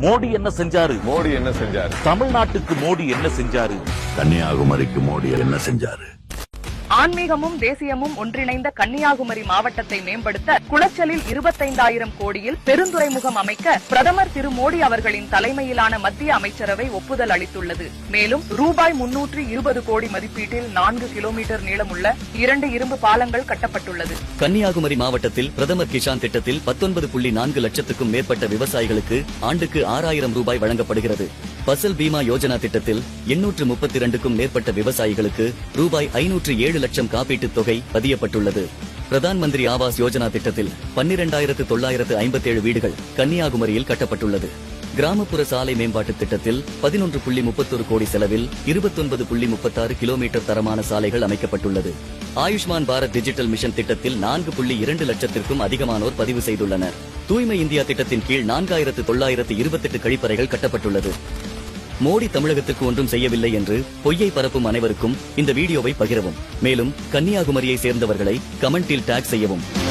மோடி என்ன செஞ்சாரு? மோடி என்ன செஞ்சார்? தமிழ்நாட்டுக்கு மோடி என்ன செஞ்சாரு? கன்னியாகுமரிக்கு மோடி என்ன செஞ்சாரு? ஆன்மீகமும் தேசியமும் ஒன்றிணைந்த கன்னியாகுமரி மாவட்டத்தை மேம்படுத்த குளச்சலில் இருபத்தைந்தாயிரம் கோடியில் பெருந்துறைமுகம் அமைக்க பிரதமர் திரு மோடி அவர்களின் தலைமையிலான மத்திய அமைச்சரவை ஒப்புதல் அளித்துள்ளது. மேலும் ரூபாய் முன்னூற்று இருபது கோடி மதிப்பீட்டில் நான்கு கிலோமீட்டர் நீளமுள்ள இரண்டு இரும்பு பாலங்கள் கட்டப்பட்டுள்ளது. கன்னியாகுமரி மாவட்டத்தில் பிரதமர் கிஷான் திட்டத்தில் பத்தொன்பது புள்ளி நான்கு லட்சத்துக்கும் மேற்பட்ட விவசாயிகளுக்கு ஆண்டுக்கு ஆறாயிரம் ரூபாய் வழங்கப்படுகிறது. பசல் பீமா யோஜனா திட்டத்தில் எண்ணூற்று முப்பத்தி இரண்டுக்கும் மேற்பட்ட விவசாயிகளுக்கு ரூபாய் ஐநூற்று ஏழு லட்சம் காப்பீட்டுத் தொகை பதியப்பட்டுள்ளது. பிரதான் மந்திரி ஆவாஸ் யோஜனா திட்டத்தில் பன்னிரண்டாயிரத்து தொள்ளாயிரத்து ஐம்பத்தேழு வீடுகள் கன்னியாகுமரியில் கட்டப்பட்டுள்ளது. கிராமப்புற சாலை மேம்பாட்டு திட்டத்தில் பதினொன்று புள்ளி முப்பத்தொரு கோடி செலவில் இருபத்தொன்பது புள்ளி முப்பத்தாறு கிலோமீட்டர் தரமான சாலைகள் அமைக்கப்பட்டுள்ளது. ஆயுஷ்மான் பாரத் டிஜிட்டல் மிஷன் திட்டத்தில் நான்கு புள்ளி இரண்டு லட்சத்திற்கும் அதிகமானோர் பதிவு செய்துள்ளனர். தூய்மை இந்தியா திட்டத்தின் கீழ் நான்காயிரத்து தொள்ளாயிரத்து இருபத்தெட்டு கழிப்பறைகள் கட்டப்பட்டுள்ளது. மோடி தமிழகத்துக்கு ஒன்றும் செய்யவில்லை என்று பொய்யை பரப்பும் அனைவருக்கும் இந்த வீடியோவை பகிரவும். மேலும் கன்னியாகுமரியை சேர்ந்தவர்களை கமெண்டில் டேக் செய்யவும்.